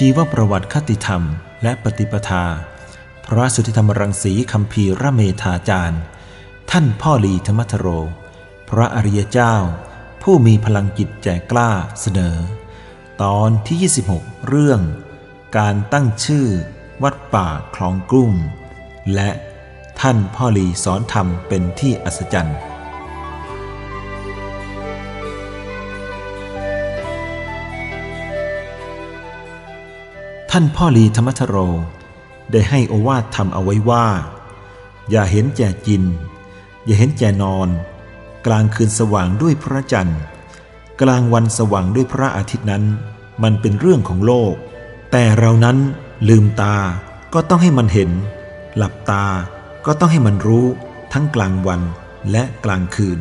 ชีวประวัติคติธรรม และปฏิปทา พระสุทธิธรรมรังสีคำพีระเมธาจารย์ ท่านพ่อลีธรรมทโร พระอริยเจ้า ผู้มีพลังจิตแจกกล้าเสนอ ตอนที่ 26 เรื่อง การตั้งชื่อ วัดป่าคลองกุ้งและท่านพ่อลีสอนธรรมเป็นที่อัศจรรย์ ท่านพ่อลีธรรมทโร ได้ให้โอวาทธรรมเอาไว้ว่า อย่าเห็นแจ่จิน อย่าเห็นแจ่นอน กลางคืนสว่างด้วยพระจันทร์ กลางวันสว่างด้วยพระอาทิตย์นั้น มันเป็นเรื่องของโลก แต่เรานั้นลืมตาก็ต้องให้มันเห็น หลับตาก็ต้องให้มันรู้ทั้งกลางวันและกลางคืน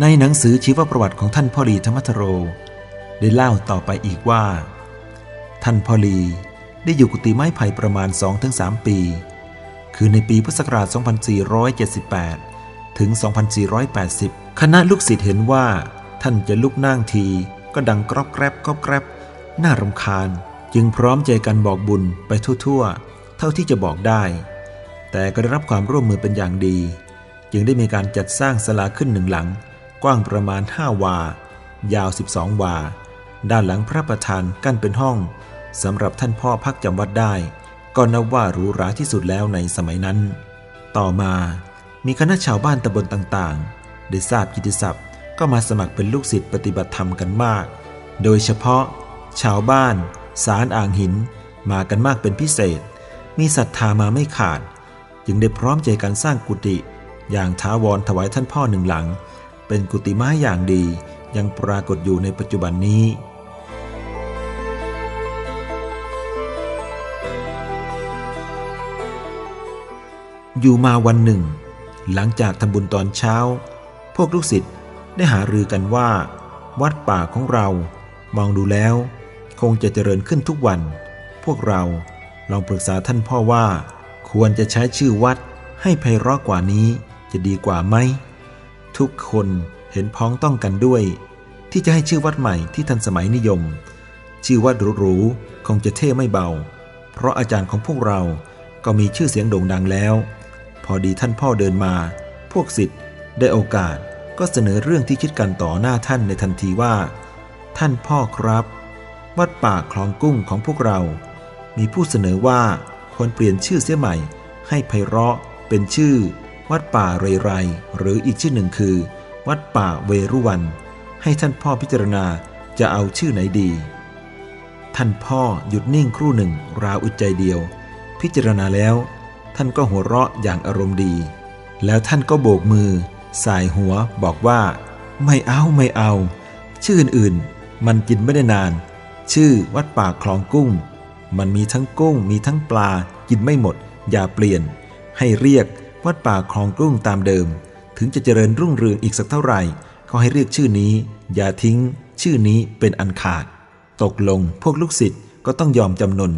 ในหนังสือชีวประวัติของท่านพ่อลีธรรมทโร ได้เล่าต่อไปอีกว่า ท่านพ่อลีได้อยู่กุฏิไม้ไผ่ประมาณ 2-3 ปี คือในปีพุทธศักราช 2478 ถึง 2480 คณะลูกศิษย์เห็นว่า ท่านจะลุกนั่งทีก็ดังกรอบแกรบกรอบแกรบน่ารำคาญ จึงพร้อมใจกันบอกบุญไปทั่วๆ เท่าที่จะบอกได้ แต่ก็ได้รับความร่วมมือเป็นอย่างดี จึงได้มีการจัดสร้างศาลาขึ้นหนึ่งหลัง กว้างประมาณ 5 วา ยาว 12 วา ด้านหลังพระประธานกั้นเป็นห้องสำหรับท่านพ่อพักจำวัดได้ ก็นับว่าหรูหราที่สุดแล้วในสมัยนั้น ต่อมามีคณะชาวบ้านตำบลต่างๆ ได้ทราบกิติศัพท์ก็มาสมัครเป็นลูกศิษย์ปฏิบัติธรรมกันมาก โดยเฉพาะ ชาวบ้าน สารอ่างหิน มากันมากเป็นพิเศษ มีศรัทธามาไม่ขาด จึงได้พร้อมใจกันสร้างกุฏิอย่างท้าวรถวายท่านพ่อหนึ่งหลัง เป็นกุฏิไม้อย่างดียังปรากฏอยู่ในปัจจุบันนี้ อยู่มาวันหนึ่ง หลังจากทำบุญตอนเช้า พวกลูกศิษย์ได้หารือกันว่า วัดป่าของเรามองดูแล้ว คงจะเจริญขึ้นทุกวัน พวกเราลองปรึกษาท่านพ่อว่า ควรจะใช้ชื่อวัดให้ไพเราะกว่านี้จะดีกว่าไหม ทุกคนเห็นพ้องต้องกันด้วย ที่จะให้ชื่อวัดใหม่ที่ทันสมัยนิยม ชื่อวัดหรูๆคงจะเท่ไม่เบา เพราะอาจารย์ของพวกเราก็มีชื่อเสียงโด่งดังแล้ว พอดีท่านพ่อเดินมา พวกศิษย์ได้โอกาสก็เสนอเรื่องที่คิดกันต่อหน้าท่านในทันทีว่า ท่านพ่อครับ วัดป่าคลองกุ้งของพวกเรา มีผู้เสนอว่าควรเปลี่ยนชื่อเสียใหม่ ให้ไพเราะเป็นชื่อ วัดป่าเรไร หรืออีกชื่อหนึ่งคือ วัดป่าเวรุวัน ให้ท่านพ่อพิจารณาจะเอาชื่อไหนดี ท่านพ่อหยุดนิ่งครู่หนึ่งราวอึดใจเดียว พิจารณาแล้ว ท่านก็หัวเราะอย่างอารมณ์ดี แล้วท่านก็โบกมือ สายหัวบอกว่า ไม่เอาไม่เอา ชื่ออื่นๆ มันกินไม่ได้นาน ชื่อวัดป่าคลองกุ้ง มันมีทั้งกุ้งมีทั้งปลากินไม่หมด อย่าเปลี่ยน ให้เรียก วัดป่าคลองกุ้งตามเดิม ถึงจะเจริญรุ่งเรืองอีกสักเท่าไหร่ ก็ให้เรียกชื่อนี้ อย่าทิ้ง ชื่อนี้เป็นอันขาด ตกลงพวกลูกศิษย์ก็ต้องยอมจำนน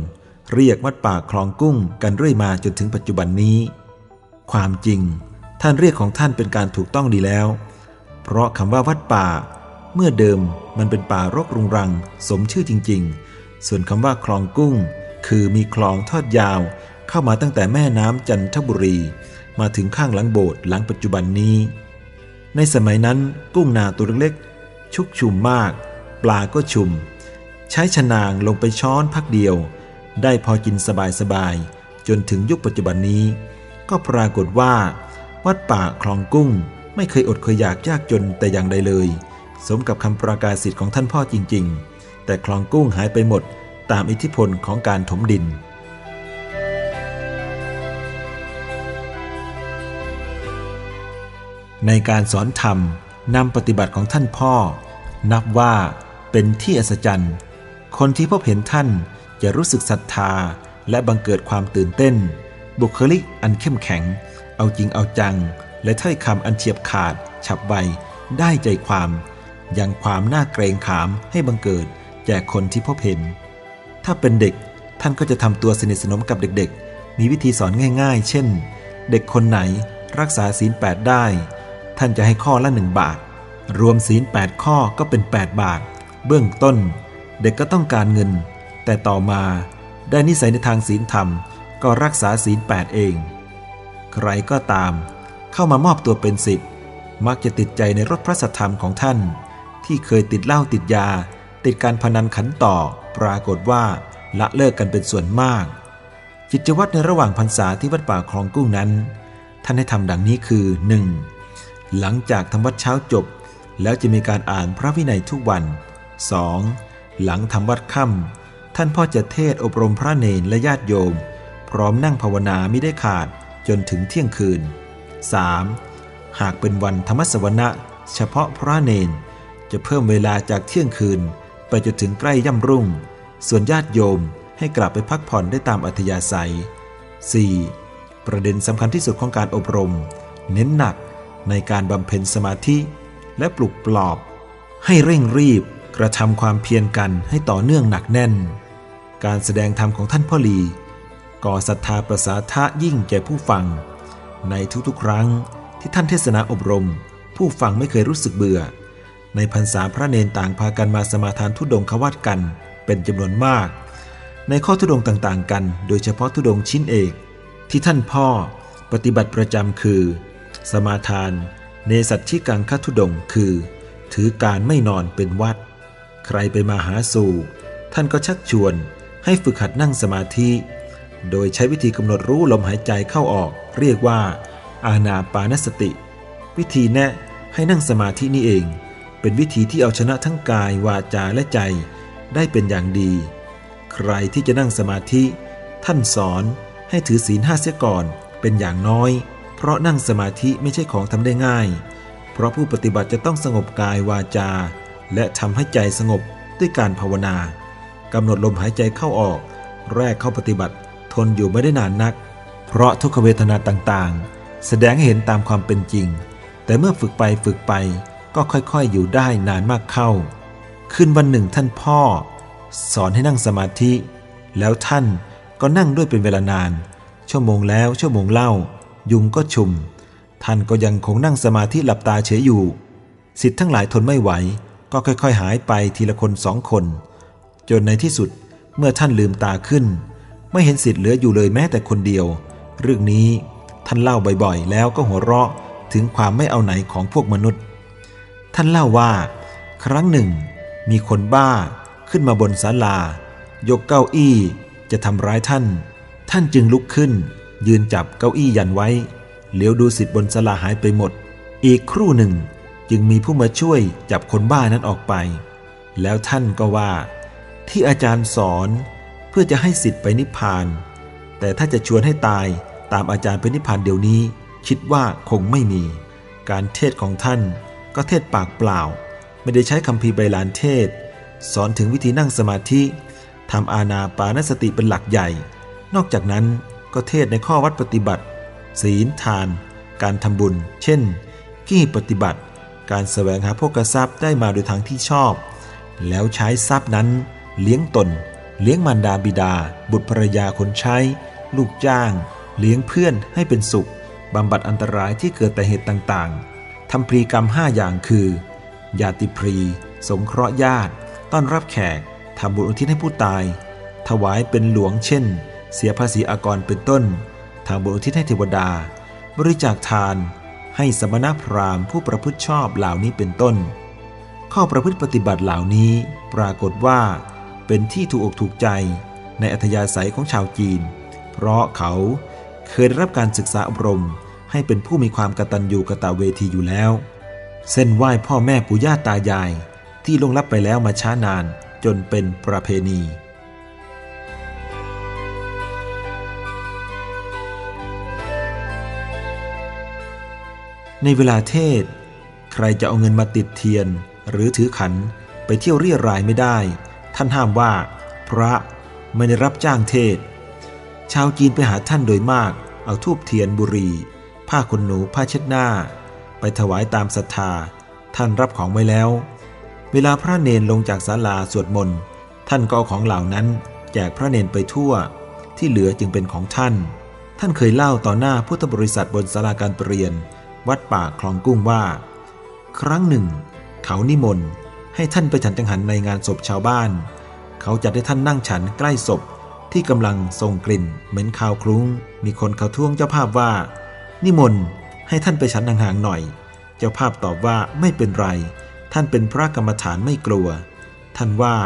เรียกวัดป่าคลองกุ้งกันเรื่อยมาจนถึงปัจจุบันนี้ ความจริง ท่านเรียกของท่านเป็นการถูกต้องดีแล้ว เพราะคำว่าวัดป่า เมื่อเดิมมันเป็นป่ารกรุงรัง สมชื่อจริง ๆ ส่วนคำว่าคลองกุ้ง คือมีคลองทอดยาว เข้ามาตั้งแต่แม่น้ำจันทบุรี มาถึงข้างหลังโบสถ์หลังปัจจุบันนี้ ในสมัยนั้นกุ้งนาตัวเล็กๆชุกชุมมาก ปลาก็ชุม ใช้ชนางลงไปช้อนพักเดียว ได้พอกินสบายๆจนถึงยุคปัจจุบันนี้ ก็ปรากฏว่า วัดป่าคลองกุ้งไม่เคยอดเคยอยากยากจนแต่อย่างใดเลย สมกับคำประกาศสิทธิ์ของท่านพ่อจริง ๆ แต่คลองกุ้งหายไปหมดตามอิทธิพลของการถมดิน ในการสอนธรรมนำปฏิบัติของท่านพ่อ นับว่าเป็นที่อัศจรรย์ คนที่พบเห็นท่านจะรู้สึกศรัทธาและบังเกิดความตื่นเต้น บุคลิกอันเข้มแข็ง เอาจริงเอาจัง และถ้อยคำอันเฉียบขาด ฉับไว ได้ใจความ ยังความน่าเกรงขามให้บังเกิด แก่คนที่พบเห็น ถ้าเป็นเด็กท่านก็จะทำตัวสนิทสนมกับเด็กๆ มีวิธีสอนง่าย ๆ เช่น เด็กคนไหนรักษาศีลแปดได้ ท่านจะให้ข้อละหนึ่งบาท รวมศีลแปดข้อก็เป็น 8 บาท เบื้องต้น เด็กก็ต้องการเงิน แต่ต่อมาได้นิสัยในทางศีลธรรม ก็รักษาศีลแปดเอง ใครก็ตาม เข้ามามอบตัวเป็นสิทธิ์มักจะติดใจในรถพระสัทธรรมของท่าน ที่เคยติดเหล้าติดยา ติดการพนันขันต่อ ปรากฏว่าละเลิกกันเป็นส่วนมาก กิจวัตรในระหว่างพรรษาที่วัดป่าคลองกุ้งนั้น ท่านให้ทำดังนี้คือ 1. หลังจากทำวัดเช้าจบ แล้วจะมีการอ่านพระวินัยทุกวัน 2. หลังทำวัดค่ำท่านพ่อจะเทศอบรมพระเนนและญาติโยม พร้อมนั่งภาวนาไม่ได้ขาดจนถึงเที่ยงคืน 3. หากเป็นวันธรรมสวนะเฉพาะพระเนน จะเพิ่มเวลาจากเที่ยงคืน ไปจนถึงใกล้ย่ำรุ่ง ส่วนญาติโยมให้กลับไปพักผ่อนได้ตามอัธยาศัย 4. ประเด็นสำคัญที่สุดของการอบรม เน้นหนัก ในการบำเพ็ญสมาธิและปลุกปลอบ ให้เร่งรีบกระทำความเพียรกันให้ต่อเนื่องหนักแน่น การแสดงธรรมของท่านพ่อหลี ก่อศรัทธาประสาทะยิ่งแก่ผู้ฟัง ในทุกๆ ครั้งที่ท่านเทศนาอบรม ผู้ฟังไม่เคยรู้สึกเบื่อ ในพรรษาพระเนนต่างพากันมาสมาทานทุดงควัดกันเป็นจำนวนมาก ในข้อทุดงต่างๆ กัน โดยเฉพาะทุดงชิ้นเอก ที่ท่านพ่อปฏิบัติประจำคือ สมาทาน เนสัตชิกังคทุดงคือ ถือการไม่นอนเป็นวัด ใครไปมาหาสู่ ท่านก็ชักชวนให้ฝึกหัดนั่งสมาธิ โดยใช้วิธีกำหนดรู้ลมหายใจเข้าออก เรียกว่า อาณาปานสติ วิธีแนะให้นั่งสมาธินี่เอง เป็นวิธีที่เอาชนะทั้งกายวาจาและใจ ได้เป็นอย่างดี ใครที่จะนั่งสมาธิ ท่านสอนให้ถือศีลห้าเสียก่อนเป็นอย่างน้อย เพราะนั่งสมาธิไม่ใช่ของทำได้ง่าย เพราะผู้ปฏิบัติจะต้องสงบกายวาจา และทำให้ใจสงบด้วยการภาวนากำหนดลมหายใจเข้าออก แรกเข้าปฏิบัติ ทนอยู่ไม่ได้นานนัก เพราะทุกขเวทนาต่างๆ แสดงให้เห็นตามความเป็นจริง แต่เมื่อฝึกไปฝึกไปก็ค่อยๆอยู่ได้นานมากเข้า ขึ้นวันหนึ่งท่านพ่อ สอนให้นั่งสมาธิ แล้วท่านก็นั่งด้วยเป็นเวลานาน ชั่วโมงแล้วชั่วโมงเล่า ยุงก็ชุม ท่านก็ยังคงนั่งสมาธิหลับตาเฉยอยู่สิทธิ์ทั้งหลายทนไม่ไหว ก็ค่อยๆ หายไปทีละคนสองคน จนในที่สุดเมื่อท่านลืมตาขึ้น ไม่เห็นสิทธิ์เหลืออยู่เลยแม้แต่คนเดียว เรื่องนี้ท่านเล่าบ่อยๆ แล้วก็หัวเราะถึงความไม่เอาไหนของพวกมนุษย์ ท่านเล่าว่า ครั้งหนึ่ง มีคนบ้าขึ้นมาบนศาลา ยกเก้าอี้จะทำร้ายท่าน ท่านจึงลุกขึ้น ยืนจับเก้าอี้ยันไว้ เหลียวดูสิทธิ์บนศาลาหายไปหมด อีกครู่หนึ่งจึงมีผู้มาช่วยจับคนบ้านั้นออกไป แล้วท่านก็ว่า ที่อาจารย์สอนเพื่อจะให้สิทธิ์ไปนิพพาน แต่ถ้าจะชวนให้ตายตามอาจารย์ไปนิพพานเดี๋ยวนี้ คิดว่าคงไม่มี การเทศของท่านก็เทศปากเปล่า ไม่ได้ใช้คำพีใบลานเทศ สอนถึงวิธีนั่งสมาธิทำอาณาปานสติเป็นหลักใหญ่ นอกจากนั้น ก็เทศในข้อวัดปฏิบัติ ศีลทาน การทำบุญ เช่นกี้ปฏิบัติ การแสวงหาพวกทรัพย์ได้มาโดยทางที่ชอบ แล้วใช้ทรัพย์นั้น เลี้ยงตน เลี้ยงมารดาบิดา บุตรภรยาคนใช้ ลูกจ้าง เลี้ยงเพื่อนให้เป็นสุขบำบัดอันตรายที่เกิดแต่เหตุต่างๆทำพรีกรรมห้าอย่างคือ ญาติพรี สงเคราะห์ญาติ ต้อนรับแขกทำบุญอุทิศให้ผู้ตาย ถวายเป็นหลวงเช่น เสียภาษีอากรเป็นต้นทำบุญอุทิศให้เทวดา บริจาคทาน ให้สมณพราหมณ์ผู้ประพฤติชอบเหล่านี้เป็นต้น ข้อประพฤติปฏิบัติเหล่านี้ปรากฏว่าเป็นที่ถูกอกถูกใจในอัธยาศัยของชาวจีน เพราะเขาเคยได้รับการศึกษาอบรมให้เป็นผู้มีความกตัญญูกตเวทีอยู่แล้ว เส้นไหว้พ่อแม่ปู่ย่าตายายที่ล่วงลับไปแล้วมาช้านานจนเป็นประเพณี ในเวลาเทศ ใครจะเอาเงินมาติดเทียน หรือถือขันไปเที่ยวเรียรายไม่ได้ ท่านห้ามว่า พระไม่ได้รับจ้างเทศ ชาวจีนไปหาท่านโดยมาก เอาทูบเทียนบุรี ผ้าขนหนูผ้าเช็ดหน้า ไปถวายตามศรัทธา ท่านรับของไว้แล้ว เวลาพระเนนลงจากศาลาสวดมนต์ท่านก็เอาของเหล่านั้น แจกพระเนนไปทั่ว ที่เหลือจึงเป็นของท่าน ท่านเคยเล่าต่อหน้าพุทธบริษัทบนศาลาการประเรียน วัดป่าคลองกุ้งว่า ครั้งหนึ่ง เขานิมนต์ให้ท่านไปฉันจังหันในงานศพชาวบ้าน เขาจัดให้ท่านนั่งฉันใกล้ศพที่กำลังส่งกลิ่น เหม็นคาวคลุ้ง มีคนเขาท่วงเจ้าภาพว่า นิมนต์ให้ท่านไปฉันห่างๆหน่อย เจ้าภาพตอบว่าไม่เป็นไร ท่านเป็นพระกรรมฐานไม่กลัว ท่านว่า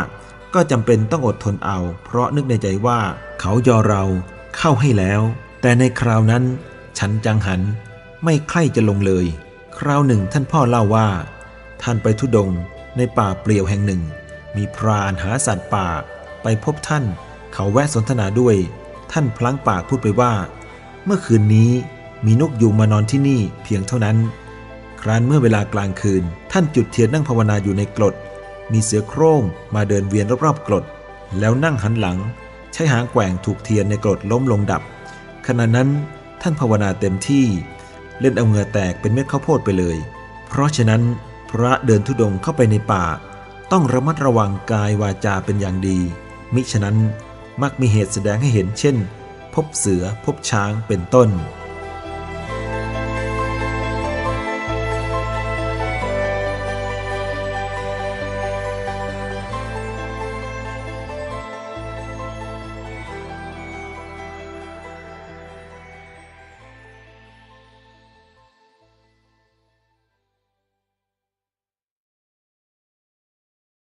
ก็จำเป็นต้องอดทนเอา เพราะนึกในใจว่าเขายอเราเข้าให้แล้ว แต่ในคราวนั้น ฉันจังหัน ไม่ใคร่จะลงเลย คราวหนึ่งท่านพ่อเล่าว่า ท่านไปทุดงในป่าเปลี่ยวแห่งหนึ่ง มีพรานหาสัตว์ป่า ไปพบท่าน เขาแวะสนทนาด้วย ท่านพลั้งปากพูดไปว่า เมื่อคืนนี้มีนกยูงมานอนที่นี่เพียงเท่านั้น ครั้นเมื่อเวลากลางคืน ท่านจุดเทียนนั่งภาวนาอยู่ในกรด มีเสือโคร่งมาเดินเวียนรอบๆกรด แล้วนั่งหันหลัง ใช้หางแกว่งถูกเทียนในกรดล้มลงดับ ขณะนั้นท่านภาวนาเต็มที่ เล่นเอาเหงื่อแตกเป็นเม็ดข้าวโพดไปเลย เพราะฉะนั้นพระเดินทุดงค์เข้าไปในป่า ต้องระมัดระวังกายวาจาเป็นอย่างดี มิฉะนั้นมักมีเหตุแสดงให้เห็นเช่น พบเสือพบช้างเป็นต้น